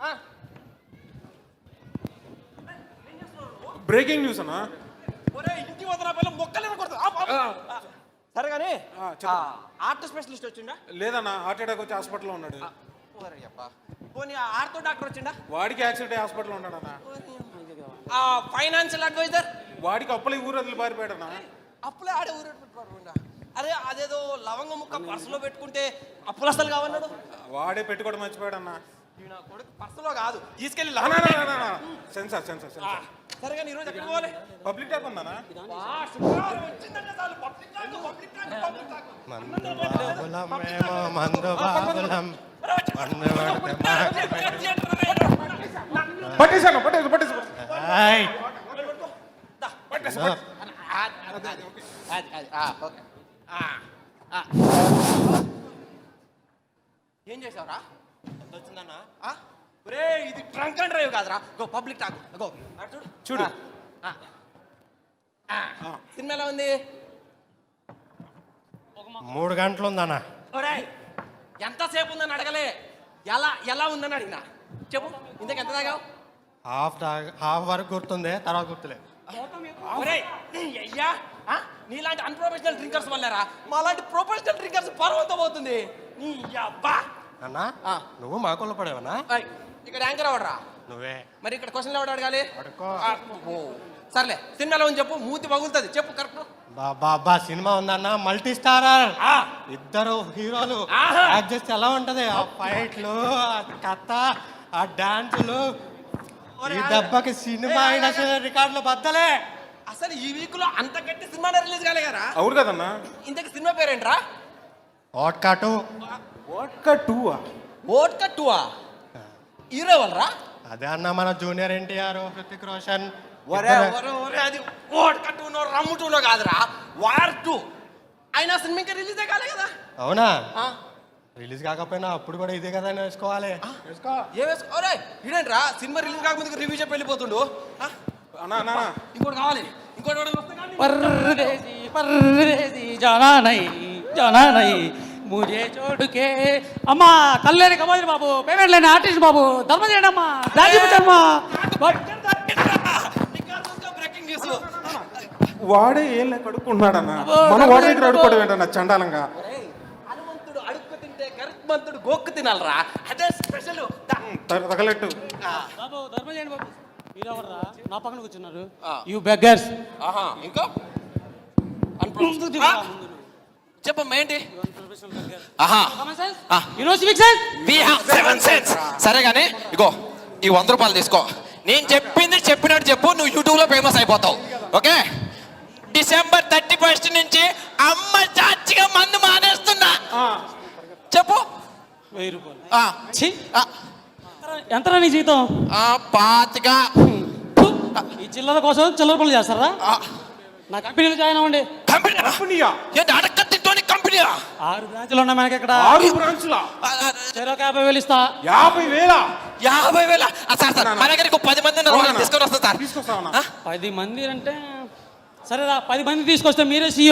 ఆ, breaking news అన్నా? ఇంటి వద్ద పిల్ల మొక్కలు సరే కానీ. ఆర్ట్ స్పెషలిస్ట్ వచ్చిండా? లేదన్నా హార్ట్ అటాక్ వచ్చి హాస్పిటల్లో ఉన్నాడు. పోనీ ఆర్తో డాక్టర్ వచ్చిండా? వాడికి యాక్సిడెంట్ హాస్పిటల్లో ఉన్నాడన్నా. ఆ ఫైనాన్షియల్ అడ్వైజర్? వాడికి అప్పులు ఊరు వదిలి పారిపోయాడన్నా. అప్పులే ఆడే ఊరు పెట్టుకోకుండా అరే అదేదో లవంగ ముక్క పర్సులో పెట్టుకుంటే అప్పులు అసలు కావన్నాడు. వాడే పెట్టుకోవడం మర్చిపోయాడన్నా. ఈ నా కొడుకు పర్సులో కాదు. తీసుకెళ్ళి. సెన్సార్ సెన్సార్ సెన్సార్ సరే కానీ ఈరోజు ఎక్కడికి పోవాలి? పబ్లిక్ ఉందన్నా? వా, శుక్రవారం వచ్చిందంటే చాలు. Public talk, public talk, public talk. మందు బాబులం మేము మందు బాబులం అరే వచ్చి- మందు పడితే పట్టేశాను పట్టేసి పట్టేసి. ఏం చేసావురా వచ్చిందన్నా? ఆ? ఒరే ఇది ట్రంక్ అండ్ డ్రైవ్ కాదురా. Go public talk. గో. చూడు. చూడు. ఆ, ఆ. ఆ. సినిమా ఎలా ఉంది? మూడు గంటలు ఉందన్న ఒరే ఎంతసేపు ఉందని అడగలే. ఎలా ఎలా ఉందని అడిగినా. చెప్పు ఇంతకు ఎంత తాగావు? హాఫ్ దా- హాఫ్ వరకు గుర్తుంది తర్వాత గుర్తులేదు ఒరేయ్, అయ్యా ఆ? నీలాంటి అన్ప్రొఫెషనల్ డ్రింకర్స్ వల్లేరా? మాలాంటి ప్రొఫెషనల్ డ్రింకర్స్ పర్వంతో పోతుంది. నీ అబ్బా! అన్న ఆ. నువ్వు మా కుళ్ళ పడేవనా ఇక్కడ యాంకర్ ఎవడరా? నువ్వే. మరి ఇక్కడ క్వశ్చన్ ఎవడు అడగాలి. సర్లే సినిమాలో ఉంది చెప్పు మూతి పగులుతుంది. చెప్పు కరెక్ట్ బాబా సినిమా ఉందన్న మల్టీ స్టారర్ ఇద్దరు హీరోలు. చేస్తే ఎలా ఉంటది? ఆ ఫైట్లు ఆ కథ ఆ డాన్సులు. ఈ దెబ్బకి సినిమా ఇండస్ట్రీ రికార్డులు బద్దలే. అసలు ఈ వీక్లో అంత గట్టి సినిమానే రిలీజ్ కాలే కదా? అవును కదన్నా. ఇంతకు సినిమా పేరేంట్రా? ఓట్కాటు అదే అన్న మన జూనియర్ ఎన్టీఆర్ హృతిక్ రోషన్. ఒరే ఒరే అది టూనో కాదురా. వార్ అయినా కదా? అవునా? రిలీజ్ కాకపోయినా అప్పుడు కూడా ఇదే కదా వేసుకోవాలి. ఏ రా సినిమా రిలీజ్ కాకముందు రివ్యూ చెప్పి వెళ్ళిపోతుండు. ఇంకోటి కావాలి. ఇంకోటి ముజే చోటుకే అమ్మా తల్లేని కమోజన్ బాబు పేమెంట్ లేని ఆర్టిస్ట్ బాబు ధర్మ వాడే ఏం లెక్క అడుక్కుంటున్నాడన్న మన వాడే ఇక్కడ అడుక్కోవడం ఏంటన్న చండాలంగా. హనుమంతుడు అడుక్కు తింటే గరుత్మంతుడు గోక్కు తినాలరా? అదే స్పెషల్ తగలెట్టు. బాబు ధర్మ చేయండి బాబు. మీరెవర్రా? నా పక్కన కూర్చున్నారు. యు బెగ్గర్స్ ఆహా ఇంకా. చెప్పమ్మా ఏంటి? ఆహా. సరే కానీ ఇగో ఈ వంద రూపాయలు తీసుకో. నేను చెప్పింది చెప్పినట్టు చెప్పు నువ్వు యూట్యూబ్లో ఫేమస్ అయిపోతావు. ఓకే? డిసెంబర్ థర్టీ ఫస్ట్ నుంచి అమ్మ చాచిగా మందు మానేస్తున్నా. ఆ, చెప్పు. వెయ్యి రూపాయలు. ఆ, ఛీ. ఆ, ఎంతరా నీ జీతం? ఆ, పాతిగా ఈ చిల్లర కోసం చిల్లర పనులు చేస్తారా? నా కంపెనీలో జాయిన్ అవ్వండి. కంపెనీ ఆరు బ్రాంచ్లు ఉన్నాయి మనకి ఇక్కడ. ఆరు బ్రాంచ్లా? చెరొక యాభై వేలు ఇస్తా. యాభై వేల? యాభై వేల? సార్ సార్ మన దగ్గరికి ఒక పది మంది ఉన్నారు? తీసుకొని వస్తా సార్. తీసుకొస్తావన్నా ఆ? పది మంది అంటే సరేరా పది మంది తీసుకొస్తే మీరే E?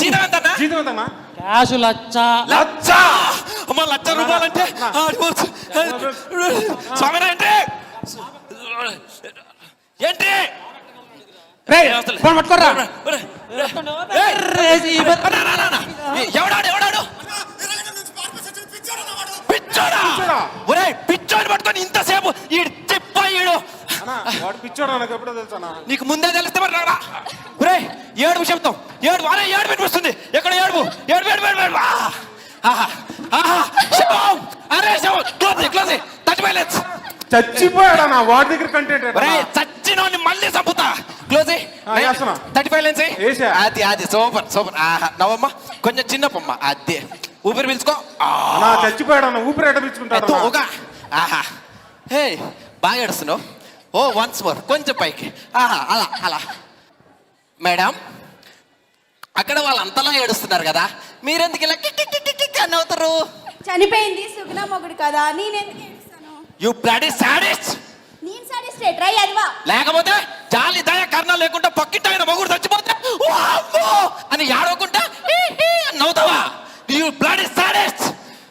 జీతం ఎంతన్నా? జీతం ఎంతన్నా? క్యాష్ లచ్చ. లచ్చ? అమ్మ లచ్చ రూపాయలంటే. స్వామి ఏంటి? ఏంటి ఫోన్ పట్టుకోరా ఎవడాడు ఎవడాడు పిచ్చోడా పిచ్చోడా? ఒరేయ్ పిచ్చోని పట్టుకొని ఇంతసేపు ఈ తిప్ప ఈడు అన్నా వాడు పిచ్చోడు నాకు ఎప్పుడో తెలుసా నీకు ముందే తెలిస్తే మరి రారా ఒరేయ్ ఏడుపు చెప్తాం ఏడు అరే ఏడు పెట్టి వస్తుంది ఎక్కడ ఏడుపు ఏడు ఏడు ఏడు ఏడు ఆహా ఆహా శవం అరే శవం close close thirty five lens చచ్చిపోయాడన్నా వాడి దగ్గర కంటెంట్ ఒరే చచ్చినోని మళ్ళీ చంపుతా క్లోజ్. Thirty five lens. అది అది సూపర్ సూపర్. ఆహా నవ్వమ్మ కొంచెం చిన్నపమ్మ. అదే. ఊపిరి పీల్చుకో. ఆ, అన్నా చచ్చిపోయాడన్నా ఊపిరి ఎట పిచ్చుకుంటాడు ఎత్తు, ఒక ఆహా. హే బాగా ఏడుస్తున్నావు. ఓ వన్స్ మోర్ కొంచెం పైకి. ఆహా అలా అలా. మేడం అక్కడ వాళ్ళు అంతలా ఏడుస్తున్నారు కదా. మీరెందుకు ఇలా కిక్ అని అవుతారు? చనిపోయింది సుగుణ మొగుడు కదా నేను ఎందుకు ఏడుస్తాను? యు బ్లడీ సాడెస్ట్ నేను ట్రై అదివా. లేకపోతే జాలి దయ కర్ణ లేకుండా పక్కింటి ఆయన మొగుడు చచ్చిపోతే అని ఏడవకుండా నవ్వుతావా? యు బ్లడీ సాడెస్ట్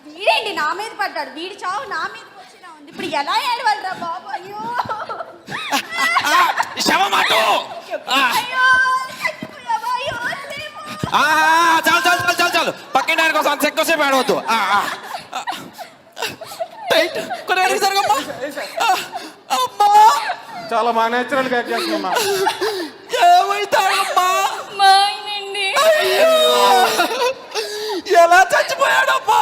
వీడేంటి నా మీద పడ్డాడు? వీడి చావు నా మీదకి వచ్చేలా ఉంది. ఇప్పుడు ఎలా ఏడవాలిరా బాబు? అయ్యో! శవం అటు! అయ్యో! చచ్చిపోయావా? అయ్యో! లేవు. ఆ, ఆ, చాలు చాలు చాలు చాలు చాలు. పక్కింటి ఆయన కోసం అంత ఎక్కువసేపు ఆడవద్దు ఆ, ఆ. టైట్. కొన్ని వెనక్కి జరగమ్మా ఆ, అమ్మా! చాలా మా నేచురల్గా చేస్తున్నా. ఏమైతాడమ్మా మా ఆయనండి అయ్యో! ఎలా చచ్చిపోయాడమ్మా?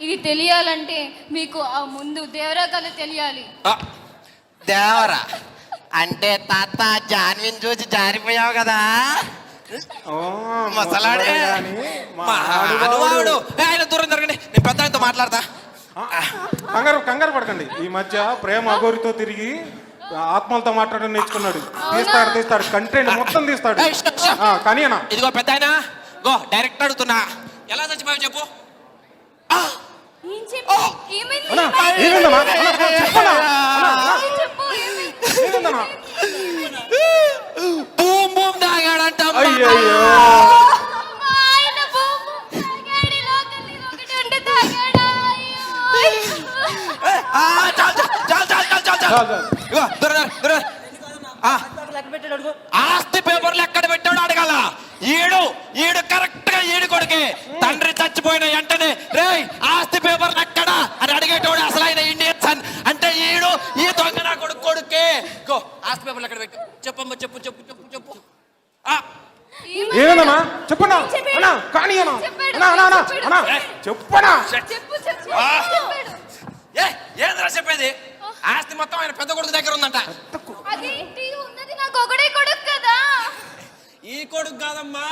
ఇది తెలియాలంటే మీకు ఆ ముందు దేవరా కథ తెలియాలి. ఆ, దేవరా? అంటే తాత జాన్విని చూసి జారిపోయావు కదా? ఓ, మసలాడే. మొదలే గాని మా మహానుభావుడు. ఆడువాడు. ఏ, ఆయన దూరం జరగండి నేను పెద్ద ఆయనతో మాట్లాడతా. ఆ, కంగారు కంగారు పడకండి. ఈ మధ్య ప్రేమ అగోరితో తిరిగి ఆత్మలతో మాట్లాడడం నేర్చుకున్నాడు. తీస్తాడు తీస్తాడు కంటెంట్ మొత్తం తీస్తాడు. కానీ అన్న ఇదిగో పెద్ద ఆయన గో డైరెక్ట్ అడుగుతున్నా. ఎలా చచ్చిపోయావు చెప్పు? బూమ్ బూమ్ తాగాడంట? అయ్యో. చాలు. ఇగో దూరం దూరం ఆస్తి పేపర్లు ఎక్కడ పెట్టాడో అడగాల. ఈడు ఈడు కరెక్ట్గా ఈడు కొడుకే. తండ్రి చచ్చిపోయిన వెంటనే రేయ్ ఆస్తి పేపర్లు ఎక్కడ? అని అడిగేటోడు అసలు ఆయన ఇండియన్ సన్ అంటే ఈడు ఈ దొంగ నా కొడుకు కొడుకే. గో ఆస్తి పేపర్లు ఎక్కడ పెట్టు చెప్పమ్మ చెప్పు చెప్పు చెప్పు చెప్పు. చెప్పాడు. అన్నా కానీ అన్నా. అన్నా అన్నా చెప్పనా చెప్పు చెప్పు ఆ. చెప్పాడు. ఏ ఏంద్రా చెప్పేది? ఆస్తి మొత్తం ఆయన పెద్ద కొడుకు దగ్గర ఉందంట. అదేంటి? ఉన్నది నాకు ఒకడే కొడుకు కదా. ఈ కొడుకు కాదమ్మా.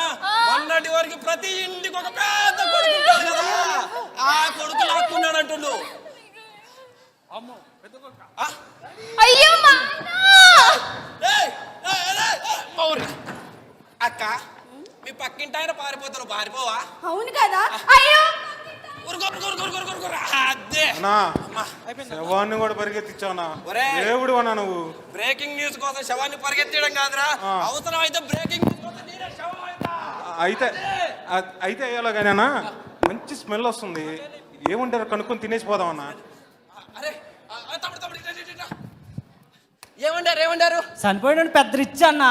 మొన్నటి వరకు ప్రతి ఇంటికి ఒక పెద్ద కొడుకు ఉంటాడు కదా. ఆ కొడుకు లాక్కున్నాడు అంటుండు. అయ్యో మా ఏయ్, ఏయ్, ఏయ్, ఏయ్, మా ఊరి. అక్క మీ పక్కింటి ఆయన పారిపోతారు. పారిపోవా? అవును కదా. అయ్యో! శవాన్ని కూడా పరిగెత్తించావునా ఒరేయ్. దేవుడు అన్నా నువ్వు. బ్రేకింగ్ న్యూస్ కోసం శవాన్ని పరిగెత్తడం కాదురా. అవసరం అయితే బ్రేకింగ్. అయితే. అయితే అయ్యేలా కానీ అన్నా మంచి స్మెల్ వస్తుంది. ఏముంటారు కనుక్కొని తినేసి పోదాం అన్నా. అరే ఆ, ఆ, తమ్ముడు తమ్ముడు ఇటు, ఇటు, ఇటు. ఏమండారు ఏమండారు? చనిపోయిన పెద్ద రిచ్ అన్న.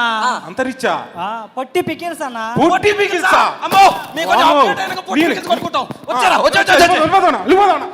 అంతరిచ్చా ఆ, పొట్టి పికిల్స్ అన్న. పొట్టి అమ్మో! మీకు కొంచెం వామ్మో. అప్డేట్ అయినాక పొట్టి పికిల్స్ కొనుక్కుంటాం వచ్చారా వచ్చా వచ్చా వెళ్ళిపోదాం వెళ్ళిపోదాం అన్నా.